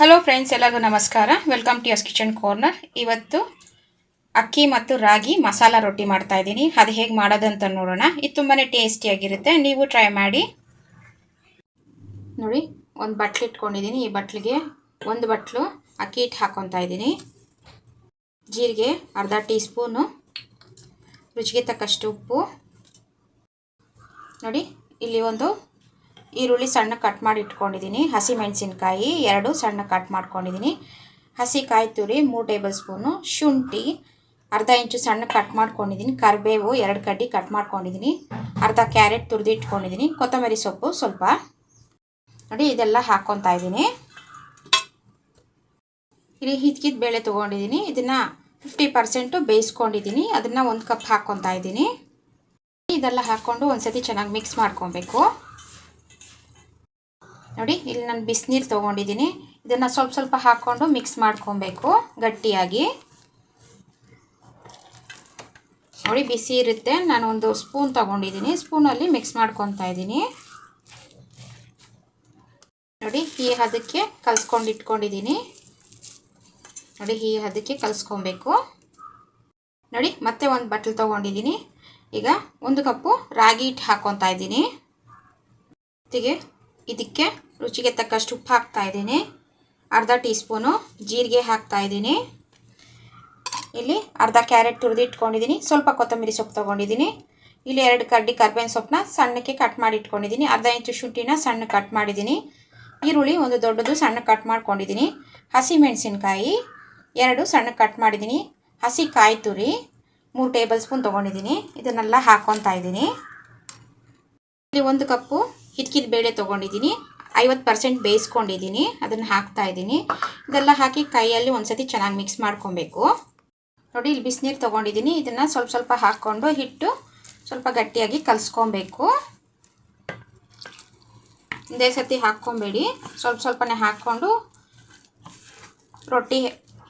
Hello friends ಎಲ್ಲರಿಗೂ ನಮಸ್ಕಾರ. Welcome to ಯಸ್ ಕಿಚನ್ ಕಾರ್ನರ್ ಇವತ್ತು ಅಕ್ಕಿ ಮತ್ತು ರಾಗಿ ಮಸಾಲ ರೊಟ್ಟಿ ಮಾಡ್ತಾ ಇದ್ದೀನಿ. ಅದು ಹೇಗೆ ಮಾಡೋದಂತ ನೋಡೋಣ. ಇದು ತುಂಬಾ ಟೇಸ್ಟಿಯಾಗಿರುತ್ತೆ ನೀವು ಟ್ರೈ ಮಾಡಿ. ನೋಡಿ, ಒಂದು ಬಟ್ಲು ಇಟ್ಕೊಂಡಿದ್ದೀನಿ. ಈ ಬಟ್ಲಿಗೆ ಒಂದು ಬಟ್ಲು ಅಕ್ಕಿ ಹಿಟ್ಟು ಹಾಕ್ಕೊತಾ ಇದ್ದೀನಿ. ಜೀರಿಗೆ ಅರ್ಧ ಟೀ ಸ್ಪೂನು ರುಚಿಗೆ ತಕ್ಕಷ್ಟು ಉಪ್ಪು. ನೋಡಿ, ಇಲ್ಲಿ ಒಂದು ಈರುಳ್ಳಿ ಸಣ್ಣ ಕಟ್ ಮಾಡಿ ಇಟ್ಕೊಂಡಿದ್ದೀನಿ. ಹಸಿ ಮೆಣಸಿನ್ಕಾಯಿ ಎರಡು ಸಣ್ಣ ಕಟ್ ಮಾಡ್ಕೊಂಡಿದ್ದೀನಿ. ಹಸಿ ಕಾಯಿ ತುರಿ, ಮೂರು ಟೇಬಲ್ ಸ್ಪೂನು ಶುಂಠಿ, ಅರ್ಧ ಇಂಚು ಸಣ್ಣ ಕಟ್ ಮಾಡ್ಕೊಂಡಿದ್ದೀನಿ. ಕರಿಬೇವು ಎರಡು ಕಡ್ಡಿ ಕಟ್ ಮಾಡ್ಕೊಂಡಿದ್ದೀನಿ. ಅರ್ಧ ಕ್ಯಾರೆಟ್ ತುರಿದು ಇಟ್ಕೊಂಡಿದ್ದೀನಿ. ಕೊತ್ತಂಬರಿ ಸೊಪ್ಪು ಸ್ವಲ್ಪ. ನೋಡಿ, ಇದೆಲ್ಲ ಹಾಕ್ಕೊತಾ ಇದ್ದೀನಿ. ಇಲ್ಲಿ ಹಿಚ್ಕಿದ ಬೇಳೆ ತೊಗೊಂಡಿದ್ದೀನಿ. ಇದನ್ನು ಫಿಫ್ಟಿ ಪರ್ಸೆಂಟು ಬೇಯಿಸ್ಕೊಂಡಿದ್ದೀನಿ. ಅದನ್ನು ಒಂದು ಕಪ್ ಹಾಕ್ಕೊತಾ ಇದ್ದೀನಿ. ಇದೆಲ್ಲ ಹಾಕ್ಕೊಂಡು ಒಂದು ಸತಿ ಚೆನ್ನಾಗಿ ಮಿಕ್ಸ್ ಮಾಡ್ಕೊಬೇಕು. ನೋಡಿ, ಇಲ್ಲಿ ನಾನು ಬಿಸಿನೀರು ತೊಗೊಂಡಿದ್ದೀನಿ. ಇದನ್ನು ಸ್ವಲ್ಪ ಸ್ವಲ್ಪ ಹಾಕ್ಕೊಂಡು ಮಿಕ್ಸ್ ಮಾಡ್ಕೊಬೇಕು ಗಟ್ಟಿಯಾಗಿ. ನೋಡಿ, ಬಿಸಿ ಇರುತ್ತೆ. ನಾನು ಒಂದು ಸ್ಪೂನ್ ತೊಗೊಂಡಿದ್ದೀನಿ. ಸ್ಪೂನಲ್ಲಿ ಮಿಕ್ಸ್ ಮಾಡ್ಕೊತಾ ಇದ್ದೀನಿ. ನೋಡಿ, ಈ ಹದಕ್ಕೆ ಕಲ್ಸ್ಕೊಂಡು ಇಟ್ಕೊಂಡಿದ್ದೀನಿ. ನೋಡಿ, ಈ ಹದಕ್ಕೆ ಕಲಿಸ್ಕೊಬೇಕು. ನೋಡಿ, ಮತ್ತೆ ಒಂದು ಬಟ್ಲು ತೊಗೊಂಡಿದ್ದೀನಿ. ಈಗ ಒಂದು ಕಪ್ಪು ರಾಗಿ ಹಿಟ್ಟು ಹಾಕ್ಕೊತಾ ಇದ್ದೀನಿ. ಇದಕ್ಕೆ ರುಚಿಗೆ ತಕ್ಕಷ್ಟು ಉಪ್ಪು ಹಾಕ್ತಾ ಇದ್ದೀನಿ ಅರ್ಧ ಟೀ ಸ್ಪೂನು ಜೀರಿಗೆ ಹಾಕ್ತಾ ಇದ್ದೀನಿ ಇಲ್ಲಿ ಅರ್ಧ ಕ್ಯಾರೆಟ್ ತುರಿದು ಇಟ್ಕೊಂಡಿದ್ದೀನಿ ಸ್ವಲ್ಪ ಕೊತ್ತಂಬರಿ ಸೊಪ್ಪು ತೊಗೊಂಡಿದ್ದೀನಿ. ಇಲ್ಲಿ ಎರಡು ಕಡ್ಡಿ ಕರ್ಬೇವಿನ ಸೊಪ್ಪನ್ನ ಸಣ್ಣಕ್ಕೆ ಕಟ್ ಮಾಡಿ ಇಟ್ಕೊಂಡಿದ್ದೀನಿ ಅರ್ಧ ಇಂಚು ಶುಂಠಿನ ಸಣ್ಣ ಕಟ್ ಮಾಡಿದ್ದೀನಿ. ಈರುಳ್ಳಿ ಒಂದು ದೊಡ್ಡದು ಸಣ್ಣ ಕಟ್ ಮಾಡ್ಕೊಂಡಿದ್ದೀನಿ. ಹಸಿ ಮೆಣಸಿನ್ಕಾಯಿ ಎರಡು ಸಣ್ಣ ಕಟ್ ಮಾಡಿದ್ದೀನಿ. ಹಸಿ ಕಾಯಿ ತುರಿ ಮೂರು ಟೇಬಲ್ ಸ್ಪೂನ್ ತೊಗೊಂಡಿದ್ದೀನಿ. ಇದನ್ನೆಲ್ಲ ಹಾಕ್ಕೊತಾ ಇದ್ದೀನಿ ಇಲ್ಲಿ ಒಂದು ಕಪ್ಪು ಹಿಚ್ಕಿದ ಬೇಳೆ ತೊಗೊಂಡಿದ್ದೀನಿ. ಐವತ್ತು ಪರ್ಸೆಂಟ್ ಬೇಯಿಸ್ಕೊಂಡಿದ್ದೀನಿ, ಅದನ್ನು ಹಾಕ್ತಾ ಇದ್ದೀನಿ. ಇದೆಲ್ಲ ಹಾಕಿ ಕೈಯಲ್ಲಿ ಒಂದ್ಸತಿ ಚೆನ್ನಾಗಿ ಮಿಕ್ಸ್ ಮಾಡ್ಕೊಬೇಕು. ನೋಡಿ, ಇಲ್ಲಿ ಬಿಸಿನೀರು ತೊಗೊಂಡಿದ್ದೀನಿ. ಇದನ್ನು ಸ್ವಲ್ಪ ಸ್ವಲ್ಪ ಹಾಕ್ಕೊಂಡು ಹಿಟ್ಟು ಸ್ವಲ್ಪ ಗಟ್ಟಿಯಾಗಿ ಕಲಿಸ್ಕೊಬೇಕು. ಒಂದೇ ಸತಿ ಹಾಕ್ಕೊಬೇಡಿ. ಸ್ವಲ್ಪ ಸ್ವಲ್ಪನೇ ಹಾಕ್ಕೊಂಡು ರೊಟ್ಟಿ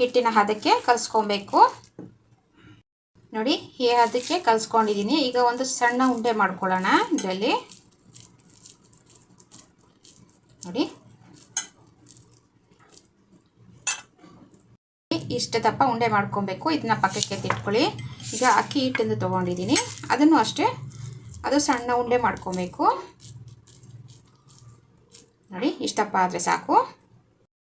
ಹಿಟ್ಟಿನ ಹದಕ್ಕೆ ಕಲಿಸ್ಕೊಬೇಕು. ನೋಡಿ, ಈ ಹದಕ್ಕೆ ಕಲಿಸ್ಕೊಂಡಿದ್ದೀನಿ. ಈಗ ಒಂದು ಸಣ್ಣ ಉಂಡೆ ಮಾಡ್ಕೊಳ್ಳೋಣ ಇದರಲ್ಲಿ. ನೋಡಿ. ಇಷ್ಟು ದಪ್ಪ ಉಂಡೆ ಮಾಡ್ಕೊಬೇಕು. ಇದನ್ನ ಪಕ್ಕಕ್ಕೆ ತಿಟ್ಕೊಳ್ಳಿ ಈಗ ಅಕ್ಕಿ ಹಿಟ್ಟಿಂದ ತೊಗೊಂಡಿದ್ದೀನಿ. ಅದನ್ನು ಅಷ್ಟೇ, ಅದು ಸಣ್ಣ ಉಂಡೆ ಮಾಡ್ಕೊಬೇಕು. ನೋಡಿ ಇಷ್ಟಪ್ಪ ಆದರೆ ಸಾಕು.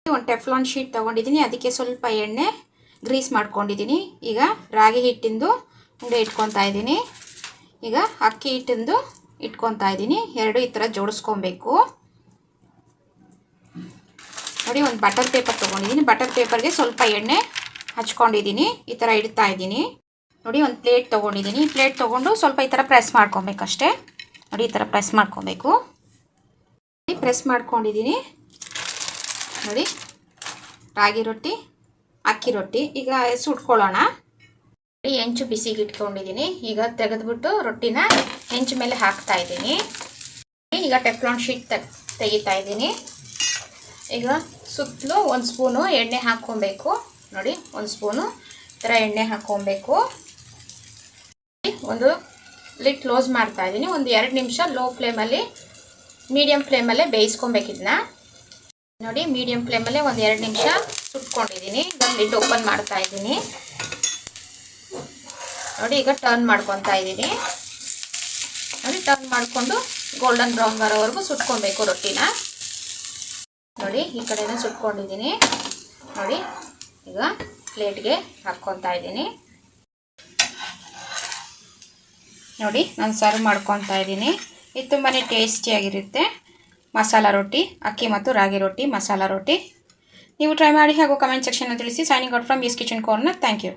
ಒಂದು ಟೆಫ್ಲಾನ್ ಶೀಟ್ ತೊಗೊಂಡಿದ್ದೀನಿ. ಅದಕ್ಕೆ ಸ್ವಲ್ಪ ಎಣ್ಣೆ ಗ್ರೀಸ್ ಮಾಡ್ಕೊಂಡಿದ್ದೀನಿ. ಈಗ ರಾಗಿ ಹಿಟ್ಟಿಂದು ಉಂಡೆ ಇಟ್ಕೊತಾ ಇದ್ದೀನಿ. ಈಗ ಅಕ್ಕಿ ಹಿಟ್ಟಿಂದು ಇಟ್ಕೊತಾ ಇದ್ದೀನಿ. ಎರಡು ಈ ಥರ ಜೋಡಿಸ್ಕೊಬೇಕು. ನೋಡಿ, ಒಂದು ಬಟರ್ ಪೇಪರ್ ತೊಗೊಂಡಿದ್ದೀನಿ. ಬಟರ್ ಪೇಪರ್ಗೆ ಸ್ವಲ್ಪ ಎಣ್ಣೆ ಹಚ್ಕೊಂಡಿದ್ದೀನಿ. ಈ ಥರ ಇಡ್ತಾ ಇದ್ದೀನಿ. ನೋಡಿ, ಒಂದು ಪ್ಲೇಟ್ ತೊಗೊಂಡಿದ್ದೀನಿ. ಪ್ಲೇಟ್ ತೊಗೊಂಡು ಸ್ವಲ್ಪ ಈ ಥರ ಪ್ರೆಸ್ ಮಾಡ್ಕೊಬೇಕಷ್ಟೇ. ನೋಡಿ, ಈ ಥರ ಪ್ರೆಸ್ ಮಾಡ್ಕೊಬೇಕು. ಪ್ರೆಸ್ ಮಾಡ್ಕೊಂಡಿದ್ದೀನಿ. ನೋಡಿ, ರಾಗಿ ರೊಟ್ಟಿ, ಅಕ್ಕಿ ರೊಟ್ಟಿ. ಈಗ ಸುಟ್ಕೊಳ್ಳೋಣ. ಹೆಂಚು ಬಿಸಿಗೆ ಇಟ್ಕೊಂಡಿದ್ದೀನಿ ಈಗ ತೆಗೆದ್ಬಿಟ್ಟು ರೊಟ್ಟಿನ ಹೆಂಚು ಮೇಲೆ ಹಾಕ್ತಾ ಇದ್ದೀನಿ. ಈಗ ಟೆಫ್ಲಾನ್ ಶೀಟ್ ತೆಗಿತಾ ಇದ್ದೀನಿ. ಈಗ ಸುತ್ತಲೂ ಒಂದು ಸ್ಪೂನು ಎಣ್ಣೆ ಹಾಕ್ಕೊಬೇಕು. ನೋಡಿ, ಒಂದು ಸ್ಪೂನು ಈ ಥರ ಎಣ್ಣೆ ಹಾಕ್ಕೊಬೇಕು. ಒಂದು ಲಿಟ್ ಕ್ಲೋಸ್ ಮಾಡ್ತಾ ಇದ್ದೀನಿ. ಒಂದು ಎರಡು ನಿಮಿಷ ಲೋ ಫ್ಲೇಮಲ್ಲಿ ಮೀಡಿಯಮ್ ಫ್ಲೇಮಲ್ಲೇ ಬೇಯಿಸ್ಕೊಬೇಕು ಇದನ್ನ ನೋಡಿ ಮೀಡಿಯಮ್ ಫ್ಲೇಮಲ್ಲೇ ಒಂದು ಎರಡು ನಿಮಿಷ ಸುಟ್ಕೊಂಡಿದ್ದೀನಿ. ಈಗ ಲಿಡ್ ಓಪನ್ ಮಾಡ್ತಾ ಇದ್ದೀನಿ. ನೋಡಿ, ಈಗ ಟರ್ನ್ ಮಾಡ್ಕೊತಾ ಇದ್ದೀನಿ. ನೋಡಿ ಟರ್ನ್ ಮಾಡಿಕೊಂಡು ಗೋಲ್ಡನ್ ಬ್ರೌನ್ ಬರೋವರೆಗೂ ಸುಟ್ಕೊಬೇಕು ರೊಟ್ಟಿನ. ನೋಡಿ, ಈ ಕಡೆನೂ ಸುಟ್ಕೊಂಡಿದ್ದೀನಿ. ನೋಡಿ, ಈಗ ಪ್ಲೇಟ್ಗೆ ಹಾಕ್ಕೊತಾ ಇದ್ದೀನಿ. ನೋಡಿ, ನಾನು ಸರ್ವ್ ಮಾಡ್ಕೊತಾ ಇದ್ದೀನಿ. ಇದು ತುಂಬಾ ಟೇಸ್ಟಿಯಾಗಿರುತ್ತೆ ಮಸಾಲ ರೊಟ್ಟಿ, ಅಕ್ಕಿ ಮತ್ತು ರಾಗಿ ರೊಟ್ಟಿ, ಮಸಾಲ ರೊಟ್ಟಿ. ನೀವು ಟ್ರೈ ಮಾಡಿ ಹಾಗೂ ಕಮೆಂಟ್ ಸೆಕ್ಷನ್ ತಿಳಿಸಿ. ಸೈನಿಂಗ್ ಔಟ್ ಫ್ರಮ್ ಈಸ್ ಕಿಚನ್ ಕಾರ್ನರ್ ಥ್ಯಾಂಕ್ ಯು